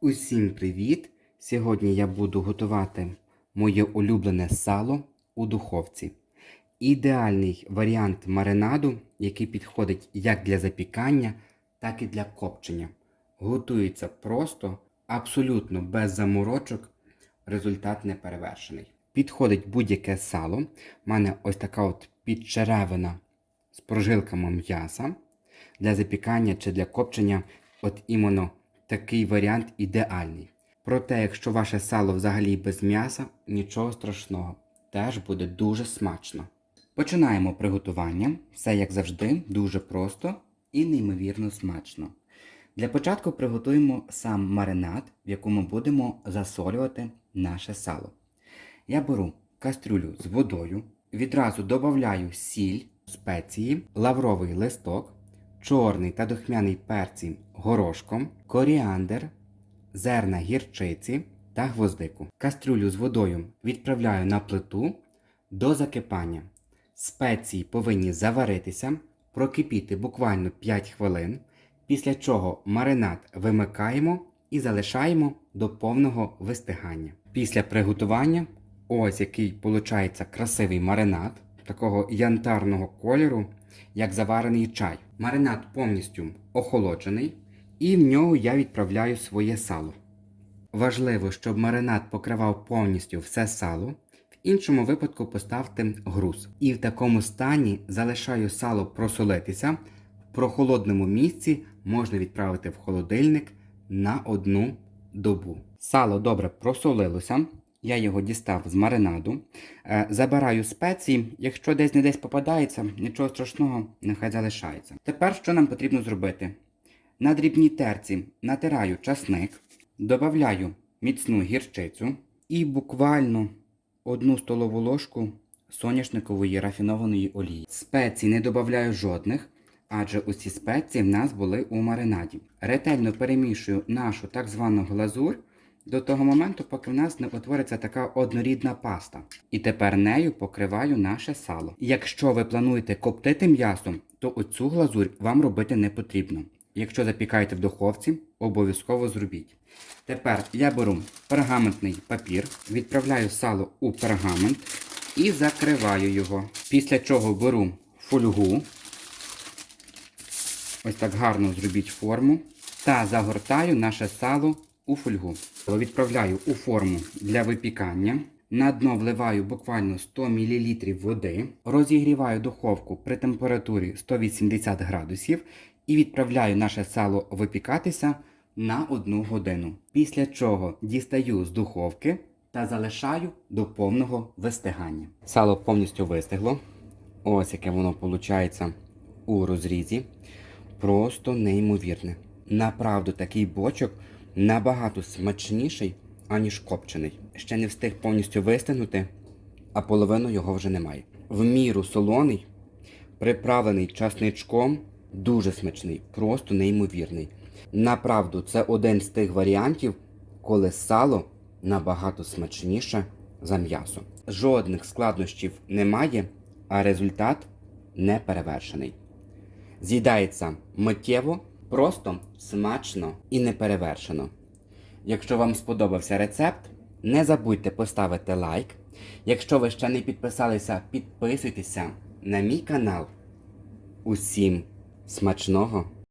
Усім привіт! Сьогодні я буду готувати моє улюблене сало у духовці. Ідеальний варіант маринаду, який підходить як для запікання, так і для копчення. Готується просто, абсолютно без заморочок. Результат не перевершений. Підходить будь-яке сало. У мене ось така от підчеревина з прожилками м'яса. Для запікання чи для копчення, от іменно такий варіант ідеальний. Проте, якщо ваше сало взагалі без м'яса, нічого страшного, теж буде дуже смачно. Починаємо приготування. Все як завжди, дуже просто і неймовірно смачно. Для початку приготуємо сам маринад, в якому будемо засолювати наше сало. Я беру кастрюлю з водою, відразу додаю сіль, спеції, лавровий листок, чорний та духмяний перці горошком, коріандр, зерна гірчиці та гвоздику. Кастрюлю з водою відправляю на плиту до закипання. Спеції повинні заваритися, прокипіти буквально 5 хвилин, після чого маринад вимикаємо і залишаємо до повного вистигання. Після приготування ось який виходить красивий маринад такого янтарного кольору, як заварений чай. Маринад повністю охолоджений, і в нього я відправляю своє сало. Важливо, щоб маринад покривав повністю все сало. В іншому випадку поставте груз. І в такому стані залишаю сало просолитися. В прохолодному місці можна відправити в холодильник на одну добу. Сало добре просолилося. Я його дістав з маринаду. Е, Забираю спеції. Якщо десь не десь попадається, нічого страшного, нехай залишається. Тепер що нам потрібно зробити? На дрібній терці натираю часник, додаю міцну гірчицю і буквально одну столову ложку соняшникової рафінованої олії. Спецій не додаю жодних, адже усі спеції в нас були у маринаді. Ретельно перемішую нашу так звану глазурь до того моменту, поки в нас не утвориться така однорідна паста. І тепер нею покриваю наше сало. Якщо ви плануєте коптити м'ясо, то оцю глазурь вам робити не потрібно. Якщо запікаєте в духовці, обов'язково зробіть. Тепер я беру пергаментний папір, відправляю сало у пергамент і закриваю його. Після чого беру фольгу, ось так гарно зробіть форму, та загортаю наше сало у фольгу. Відправляю у форму для випікання. На дно вливаю буквально 100 мл води, розігріваю духовку при температурі 180 градусів і відправляю наше сало випікатися на 1 годину. Після чого дістаю з духовки та залишаю до повного вистигання. Сало повністю вистигло. Ось яке воно виходить у розрізі. Просто неймовірне. Направду такий бочок набагато смачніший, аніж копчений. Ще не встиг повністю вистигнути, а половину його вже немає. В міру солоний, приправлений часничком, дуже смачний, просто неймовірний. Направду, це один з тих варіантів, коли сало набагато смачніше за м'ясо. Жодних складнощів немає, а результат не перевершений. З'їдається миттєво, просто, смачно і неперевершено. Якщо вам сподобався рецепт, не забудьте поставити лайк. Якщо ви ще не підписалися, підписуйтеся на мій канал. Усім смачного!